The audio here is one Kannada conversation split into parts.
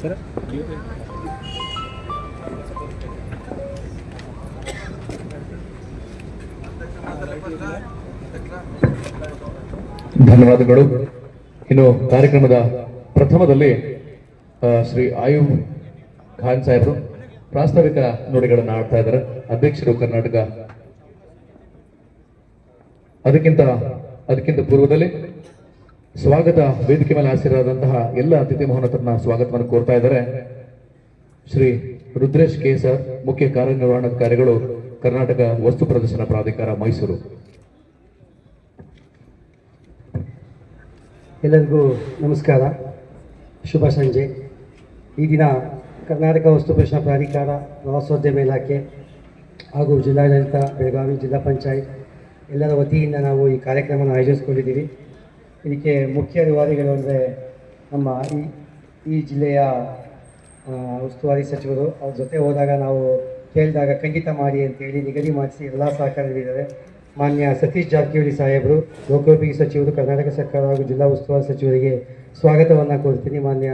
ಸರ್? ಧನ್ಯವಾದಗಳು. ಇನ್ನು ಕಾರ್ಯಕ್ರಮದ ಪ್ರಥಮದಲ್ಲಿ ಶ್ರೀ ಆಯುಬ್ ಖಾನ್ ಸಾಹೇಬರು ಪ್ರಾಸ್ತಾವಿಕ ನುಡಿಗಳನ್ನು ಆಡ್ತಾ ಇದ್ದಾರೆ. ಅಧ್ಯಕ್ಷರು ಕರ್ನಾಟಕ. ಅದಕ್ಕಿಂತ ಅದಕ್ಕಿಂತ ಪೂರ್ವದಲ್ಲಿ ಸ್ವಾಗತ ವೇದಿಕೆ ಮೇಲೆ ಹಾಸಿರಾದಂತಹ ಎಲ್ಲ ಅತಿಥಿ ಮಹೋನ್ನತರನ್ನ ಸ್ವಾಗತವನ್ನು ಕೋರ್ತಾ ಇದ್ದಾರೆ. ಶ್ರೀ ರುದ್ರೇಶ್ ಕೆ ಸರ್ ಮುಖ್ಯ ಕಾರ್ಯನಿರ್ವಹಣಾಧಿಕಾರಿಗಳು, ಕರ್ನಾಟಕ ವಸ್ತು ಪ್ರದರ್ಶನ ಪ್ರಾಧಿಕಾರ ಮೈಸೂರು. ಎಲ್ಲರಿಗೂ ನಮಸ್ಕಾರ. ಶುಭ ಸಂಜೆ. ಈ ದಿನ ಕರ್ನಾಟಕ ವಸ್ತು ಪ್ರದರ್ಶನ ಪ್ರಾಧಿಕಾರ ಪ್ರವಾಸೋದ್ಯಮ ಇಲಾಖೆ ಹಾಗೂ ಜಿಲ್ಲಾಡಳಿತ, ಬೆಳಗಾವಿ ಜಿಲ್ಲಾ ಪಂಚಾಯತ್ ಎಲ್ಲರ ವತಿಯಿಂದ ನಾವು ಈ ಕಾರ್ಯಕ್ರಮವನ್ನು ಆಯೋಜಿಸ್ಕೊಂಡಿದ್ದೀವಿ. ಇದಕ್ಕೆ ಮುಖ್ಯ ರೂವಾರಿಗಳು ಅಂದರೆ ನಮ್ಮ ಈ ಈ ಜಿಲ್ಲೆಯ ಉಸ್ತುವಾರಿ ಸಚಿವರು, ಅವ್ರ ಜೊತೆ ಹೋದಾಗ ನಾವು ಕೇಳಿದಾಗ ಖಂಡಿತ ಮಾಡಿ ಅಂತೇಳಿ ನಿಗದಿ ಮಾಡಿಸಿ ಎಲ್ಲ ಸಹಕಾರ ನೀಡಿದ್ದಾರೆ ಮಾನ್ಯ ಸತೀಶ್ ಜಾರಕಿಹೊಳಿ ಸಾಹೇಬರು, ಲೋಕೋಪಯೋಗಿ ಸಚಿವರು, ಕರ್ನಾಟಕ ಸರ್ಕಾರ ಹಾಗೂ ಜಿಲ್ಲಾ ಉಸ್ತುವಾರಿ ಸಚಿವರಿಗೆ ಸ್ವಾಗತವನ್ನು ಕೋರ್ತೀನಿ ಮಾನ್ಯ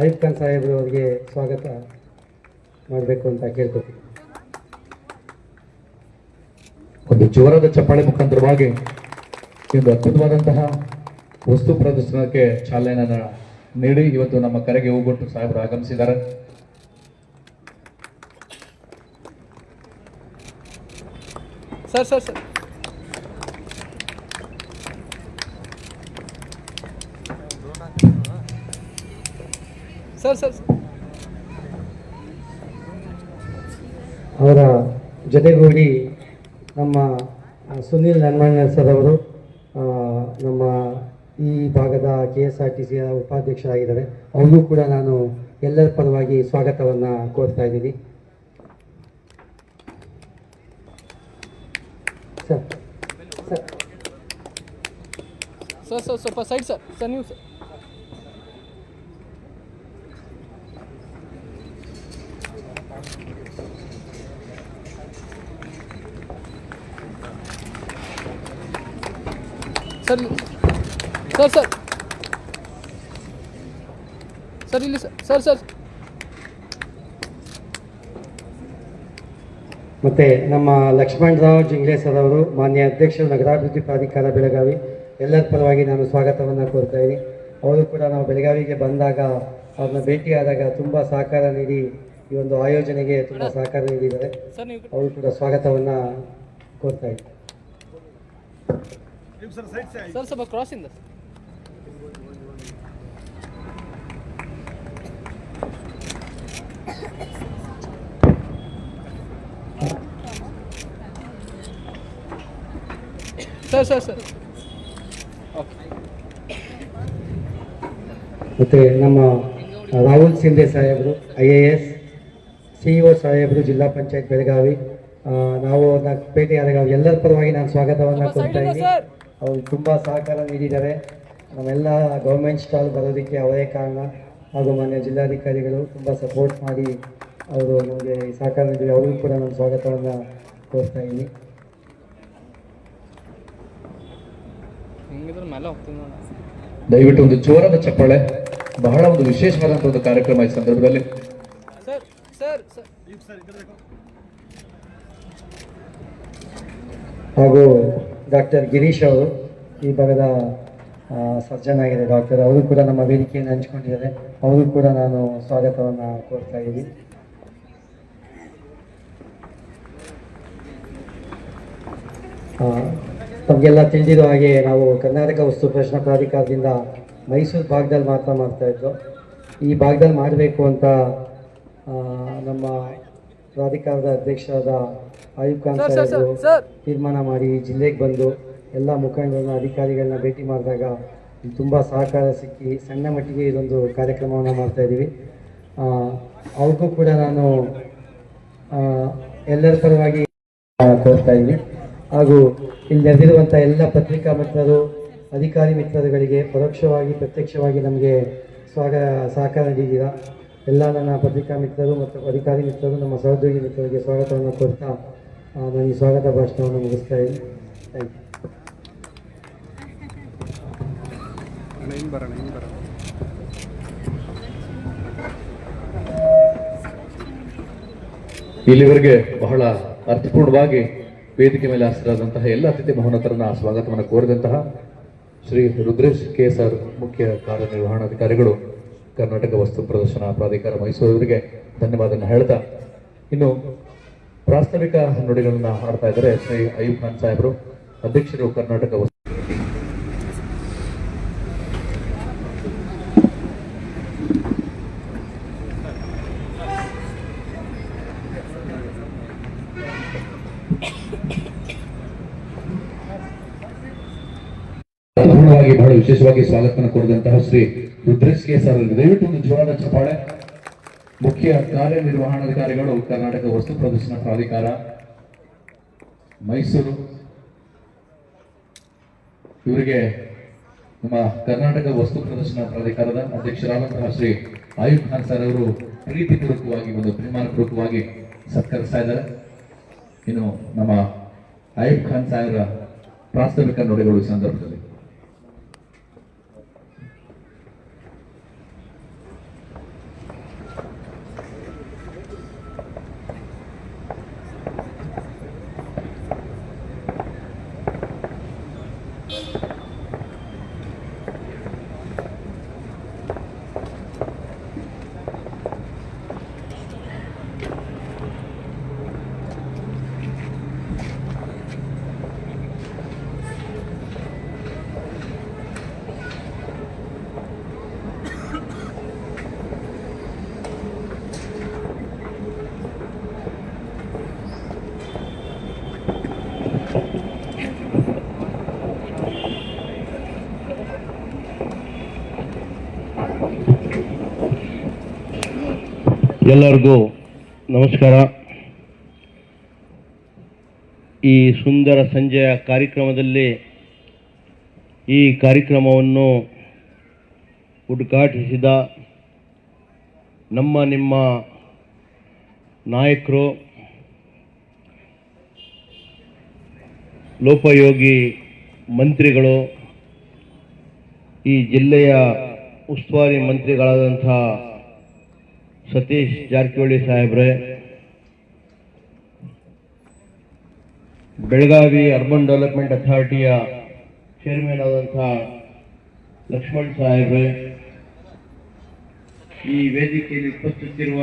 ಆಯುಬ್ ಖಾನ್ ಸಾಹೇಬರು ಅವರಿಗೆ ಸ್ವಾಗತ ಮಾಡಬೇಕು ಅಂತ ಕೇಳ್ಕೊತೀನಿ ಒಂದು ಜೋರಾದ ಚಪ್ಪಾಳೆ ಮುಖಾಂತರವಾಗಿ ಒಂದು ಅದ್ಭುತವಾದಂತಹ ವಸ್ತು ಪ್ರದರ್ಶನಕ್ಕೆ ಚಾಲನೆ ನೀಡಿ. ಇವತ್ತು ನಮ್ಮ ಕರೆಗೆ ಹೋಗ್ಬಿಟ್ಟು ಸಾಹೇಬರು ಆಗಮಿಸಿದ್ದಾರೆ. Sir sir sir. Sir sir ಅವರ ಜೊತೆಗೂಡಿ ನಮ್ಮ ಸುನಿಲ್ ನನ್ಮಣ್ಣ ಸರ್ ಅವರು ನಮ್ಮ ಈ ಭಾಗದ ಕೆ ಎಸ್ ಆರ್ ಟಿ ಸಿಯ ಉಪಾಧ್ಯಕ್ಷರಾಗಿದ್ದಾರೆ. ಅವ್ರಿಗೂ ಕೂಡ ನಾನು ಎಲ್ಲರ ಪರವಾಗಿ ಸ್ವಾಗತವನ್ನು ಕೋರ್ತಾ ಇದ್ದೀನಿ. Sir sir. ಸರ್ ಸ್ವಲ್ಪ ಸೈಡ್ ಸರ್ ಸರ್, ನೀವು sir. Sir. Sir sir. Sir ಇಲ್ಲಿ ಸರ್ ಸರ್ ಮತ್ತೆ ನಮ್ಮ ಲಕ್ಷ್ಮಣರಾವ್ ಜಿಂಗ್ಲೆ ಸರ್ ಅವರು ಮಾನ್ಯ ಅಧ್ಯಕ್ಷರು ನಗರಾಭಿವೃದ್ಧಿ ಪ್ರಾಧಿಕಾರ ಬೆಳಗಾವಿ ಎಲ್ಲರ ಪರವಾಗಿ ನಾನು ಸ್ವಾಗತವನ್ನು ಕೋರ್ತಾ ಇದ್ದೀನಿ. ಅವರು ಕೂಡ ನಾವು ಬೆಳಗಾವಿಗೆ ಬಂದಾಗ ಅವ್ರನ್ನ ಭೇಟಿಯಾದಾಗ ತುಂಬ ಸಹಕಾರ ನೀಡಿ ಈ ಒಂದು ಆಯೋಜನೆಗೆ ತುಂಬ ಸಹಕಾರ ನೀಡಿದ್ದಾರೆ. ಅವರು ಕೂಡ ಸ್ವಾಗತವನ್ನು ಕೋರ್ತಾ ಇದ್ದೀನಿ ಸರ್ ಸರ್ ಸರ್. ಮತ್ತು ನಮ್ಮ ರಾಹುಲ್ ಸಿಂಧೆ ಸಾಹೇಬರು I A S C E O ಸಾಹೇಬರು ಜಿಲ್ಲಾ ಪಂಚಾಯತ್ ಬೆಳಗಾವಿ ನಾವು ಅವ್ರನ್ನ ಭೇಟಿಯಾದಾಗ ಆದಾಗ ಎಲ್ಲರ ಪರವಾಗಿ ನಾನು ಸ್ವಾಗತವನ್ನು ಕೊಡ್ತಾ ಇದ್ದೀನಿ. ಅವರು ತುಂಬ ಸಹಕಾರ ನೀಡಿದ್ದಾರೆ. ನಮ್ಮೆಲ್ಲ ಗೌರ್ಮೆಂಟ್ ಸ್ಟಾಲ್ ಬರೋದಕ್ಕೆ ಅವರೇ ಕಾರಣ. ಹಾಗೂ ಮಾನ್ಯ ಜಿಲ್ಲಾಧಿಕಾರಿಗಳು ತುಂಬ ಸಪೋರ್ಟ್ ಮಾಡಿ ಅವರು ನಮಗೆ ಸಹಕಾರ ನೀಡಿದ್ದಾರೆ. ಅವ್ರಿಗೂ ಕೂಡ ನಾನು ಸ್ವಾಗತವನ್ನು ಕೋರ್ತಾ ಇದ್ದೀನಿ ಹಿಂಗಿದ್ರೆ ಮೇಲೆ ಹೋಗ್ತೀನಿ ನೋಡ ದಯವಿಟ್ಟು ಒಂದು ಜೋರಾದ ಚಪ್ಪಳೆ ಬಹಳ ಒಂದು ವಿಶೇಷವಾದಂತ ಒಂದು ಕಾರ್ಯಕ್ರಮ ಈ ಸಂದರ್ಭದಲ್ಲಿ. Sir sir sir. ಹಾಗೂ ಡಾಕ್ಟರ್ ಗಿರೀಶ್ ಅವರು ಈ ಭಾಗದ ಸರ್ಜನ್ ಆಗಿದೆ ಡಾಕ್ಟರ್. ಅವರು ಕೂಡ ನಮ್ಮ ವೇದಿಕೆಯನ್ನು ಹಂಚ್ಕೊಂಡಿದ್ದಾರೆ. ಅವರು ಕೂಡ ನಾನು ಸ್ವಾಗತವನ್ನು ಕೋರ್ತಾ ಇದ್ದೀನಿ. ಆ, ತಮಗೆಲ್ಲ ತಿಳಿದಿರೋ ಹಾಗೆ ನಾವು ಕರ್ನಾಟಕ ವಸ್ತು ಪ್ರಶ್ನ ಪ್ರಾಧಿಕಾರದಿಂದ ಮೈಸೂರು ಭಾಗದಲ್ಲಿ ಮಾತ್ರ ಮಾಡ್ತಾ ಇದ್ದು ಈ ಭಾಗದಲ್ಲಿ ಮಾಡಬೇಕು ಅಂತ ನಮ್ಮ ಪ್ರಾಧಿಕಾರದ ಅಧ್ಯಕ್ಷರಾದ ಆಯುಬ್ ಖಾನ್ ಸಾಹೇಬರು ತೀರ್ಮಾನ ಮಾಡಿ ಜಿಲ್ಲೆಗೆ ಬಂದು ಎಲ್ಲ ಮುಖಂಡರನ್ನ ಅಧಿಕಾರಿಗಳನ್ನ ಭೇಟಿ ಮಾಡಿದಾಗ ತುಂಬ ಸಹಕಾರ ಸಿಕ್ಕಿ ಸಣ್ಣ ಮಟ್ಟಿಗೆ ಇದೊಂದು ಕಾರ್ಯಕ್ರಮವನ್ನು ಮಾಡ್ತಾ ಇದ್ದೀವಿ. ಆ, ಅವ್ರಿಗೂ ಕೂಡ ನಾನು ಎಲ್ಲರ ಪರವಾಗಿ ಕೋರ್ತಾ ಇದ್ದೀನಿ. ಹಾಗೂ ಇಲ್ಲಿ ನೆರೆದಿರುವಂಥ ಎಲ್ಲ ಪತ್ರಿಕಾ ಮಿತ್ರರು, ಅಧಿಕಾರಿ ಮಿತ್ರರುಗಳಿಗೆ ಪರೋಕ್ಷವಾಗಿ, ಪ್ರತ್ಯಕ್ಷವಾಗಿ ನಮಗೆ ಸ್ವಾಗ, ಸಹಕಾರ ನೀಡಿದ್ದೀರಾ? ಎಲ್ಲ ನನ್ನ ಪತ್ರಿಕಾ ಮಿತ್ರರು ಮತ್ತು ಅಧಿಕಾರಿ ಮಿತ್ರರು, ನಮ್ಮ ಸಹೋದ್ಯೋಗಿ ಮಿತ್ರರಿಗೆ ಸ್ವಾಗತವನ್ನು ಕೊಡ್ತಾ ನಾನು ಈ ಸ್ವಾಗತ ಭಾಷಣವನ್ನು ಮುಗಿಸ್ತಾ ಇದ್ದೀನಿ. ಥ್ಯಾಂಕ್ ಯು ಇಲ್ಲಿವರೆಗೆ ಬಹಳ ಅರ್ಥಪೂರ್ಣವಾಗಿ ವೇದಿಕೆ ಮೇಲೆ ಹಾಸರಾದಂತಹ ಎಲ್ಲ ಅತಿಥಿ ಮಹೋನ್ನತರನ್ನ ಸ್ವಾಗತವನ್ನು ಕೋರಿದಂತಹ ಶ್ರೀ ರುದ್ರೇಶ್ ಕೆ ಸರ್ ಮುಖ್ಯ ಕಾರ್ಯನಿರ್ವಹಣಾಧಿಕಾರಿಗಳು, ಕರ್ನಾಟಕ ವಸ್ತು ಪ್ರದರ್ಶನ ಪ್ರಾಧಿಕಾರ ಮೈಸೂರವರಿಗೆ ಧನ್ಯವಾದವನ್ನು ಹೇಳ್ತಾ, ಇನ್ನು ಪ್ರಾಸ್ತಾವಿಕ ನುಡಿಗಳನ್ನ ಹಾಡ್ತಾ ಇದ್ದಾರೆ ಶ್ರೀ ಅಯ್ಯೂಬ್ ಖಾನ್ ಸಾಹೇಬರು, ಅಧ್ಯಕ್ಷರು ಕರ್ನಾಟಕ ವಸ್ತು ಬಹಳ ವಿಶೇಷವಾಗಿ ಸ್ವಾಗತವನ್ನು ಕೋರಿದಂತಹ ಶ್ರೀ ರುದ್ರೇಶ್ ಕೆ ಸರ್ ಅವರಿಗೆ ದಯವಿಟ್ಟು ಒಂದು ಜೋರಾದ ಚಪ್ಪಾಳೆ. ಮುಖ್ಯ ಕಾರ್ಯನಿರ್ವಹಣಾಧಿಕಾರಿಗಳು ಕರ್ನಾಟಕ ವಸ್ತು ಪ್ರದರ್ಶನ ಪ್ರಾಧಿಕಾರ, ಮೈಸೂರು. ಇವರಿಗೆ ನಮ್ಮ ಕರ್ನಾಟಕ ವಸ್ತು ಪ್ರದರ್ಶನ ಪ್ರಾಧಿಕಾರದ ಅಧ್ಯಕ್ಷರಾದಂತಹ ಶ್ರೀ ಆಯುಬ್ ಖಾನ್ ಸರ್ ಅವರು ಪ್ರೀತಿಪೂರ್ವಕವಾಗಿ ಒಂದು ಅಭಿಮಾನಪೂರ್ವಕವಾಗಿ ಸತ್ಕರಿಸ್ತಾ ಇದ್ದಾರೆ. ಇನ್ನು ನಮ್ಮ ಆಯುಬ್ ಖಾನ್ ಸಾಹೇಬರ ಪ್ರಾಸ್ತಾವಿಕ ನುಡಿಗಳು ಸಂದರ್ಭದಲ್ಲಿ. ಎಲ್ಲರಿಗೂ ನಮಸ್ಕಾರ. ಈ ಸುಂದರ ಸಂಜೆಯ ಕಾರ್ಯಕ್ರಮದಲ್ಲಿ ಈ ಕಾರ್ಯಕ್ರಮವನ್ನು ಉದ್ಘಾಟಿಸಿದ ನಮ್ಮ ನಿಮ್ಮ ನಾಯಕರು, ಲೋಪಯೋಗಿ ಮಂತ್ರಿಗಳು, ಈ ಜಿಲ್ಲೆಯ ಉಸ್ತುವಾರಿ ಮಂತ್ರಿಗಳಾದಂಥ ಸತೀಶ್ ಜಾರಕಿಹೊಳಿ ಸಾಹೇಬ್ರೆ, ಬೆಳಗಾವಿ ಅರ್ಬನ್ ಡೆವಲಪ್ಮೆಂಟ್ ಅಥಾರಿಟಿಯ ಚೇರ್ಮನ್ ಆದಂಥ ಲಕ್ಷ್ಮಣ್ ಸಾಹೇಬ್ರೆ, ಈ ವೇದಿಕೆಯಲ್ಲಿ ಉಪಸ್ಥಿತಿರುವ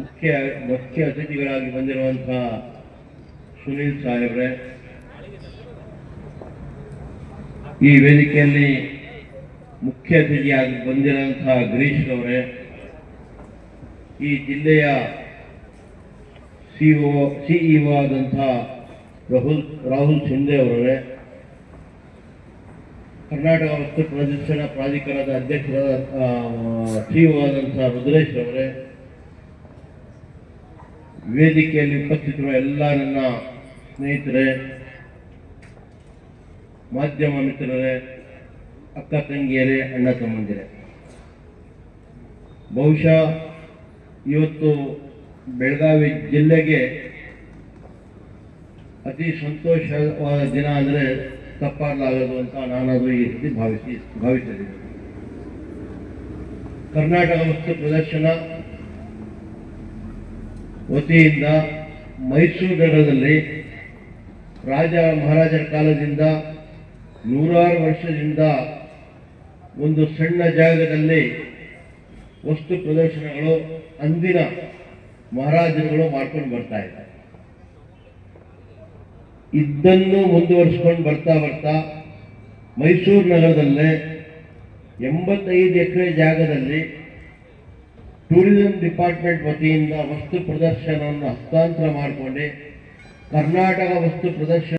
ಮುಖ್ಯ ಮುಖ್ಯ ಅತಿಥಿಗಳಾಗಿ ಬಂದಿರುವಂಥ ಸುನೀಲ್ ಸಾಹೇಬ್ರೆ, ಈ ವೇದಿಕೆಯಲ್ಲಿ ಮುಖ್ಯ ಅತಿಥಿಯಾಗಿ ಬಂದಿರುವಂತಹ ಗಿರೀಶ್ ಅವರೇ ಈ ಜಿಲ್ಲೆಯ ಸಿಇಒ ಆದಂಥ ರಾಹುಲ್ ರಾಹುಲ್ ಶಿಂದೆ ಅವರೇ, ಕರ್ನಾಟಕ ವಸ್ತು ಪ್ರದರ್ಶನ ಪ್ರಾಧಿಕಾರದ ಅಧ್ಯಕ್ಷರಾದ ಸಿಇಒ ಆದಂಥ ರುದ್ರೇಶ್ ಅವರೇ, ವೇದಿಕೆಯಲ್ಲಿ ಉಪಸ್ಥಿತರುವ ಎಲ್ಲ ನನ್ನ ಸ್ನೇಹಿತರೆ, ಮಾಧ್ಯಮ ಮಿತ್ರರೇ, ಅಕ್ಕ ತಂಗಿಯರೇ, ಅಣ್ಣ ತಮ್ಮಂದಿರೇ, ಬಹುಶಃ ಇವತ್ತು ಬೆಳಗಾವಿ ಜಿಲ್ಲೆಗೆ ಅತಿ ಸಂತೋಷವಾದ ದಿನ ಅಂದರೆ ತಪ್ಪಾಗಲಾಗದು ಅಂತ ನಾನದು ಈ ರೀತಿ ಭಾವಿಸಿ, ಭಾವಿಸಿದ್ದೇನೆ. ಕರ್ನಾಟಕ ವಸ್ತು ಪ್ರದರ್ಶನ ವತಿಯಿಂದ ಮೈಸೂರು ನಗರದಲ್ಲಿ ರಾಜ ಮಹಾರಾಜರ ಕಾಲದಿಂದ ನೂರಾರು ವರ್ಷದಿಂದ ಒಂದು ಸಣ್ಣ ಜಾಗದಲ್ಲಿ ವಸ್ತು ಪ್ರದರ್ಶನಗಳು ಅಂದಿನ ಮಹಾರಾಜರುಗಳು ಮಾಡ್ಕೊಂಡು ಬರ್ತಾ ಇದ್ದಾರೆ ಇದ್ದನ್ನು ಮುಂದುವರಿಸ್ಕೊಂಡು ಬರ್ತಾ ಬರ್ತಾ ಮೈಸೂರು ನಗರದಲ್ಲೇ ಎಂಬತ್ತೈದು ಎಕರೆ ಜಾಗದಲ್ಲಿ ಟೂರಿಸಂ ಡಿಪಾರ್ಟ್ಮೆಂಟ್ ವತಿಯಿಂದ ವಸ್ತು ಪ್ರದರ್ಶನವನ್ನು ಹಸ್ತಾಂತರ ಮಾಡಿಕೊಂಡು. ಕರ್ನಾಟಕ ವಸ್ತು ಪ್ರದರ್ಶನ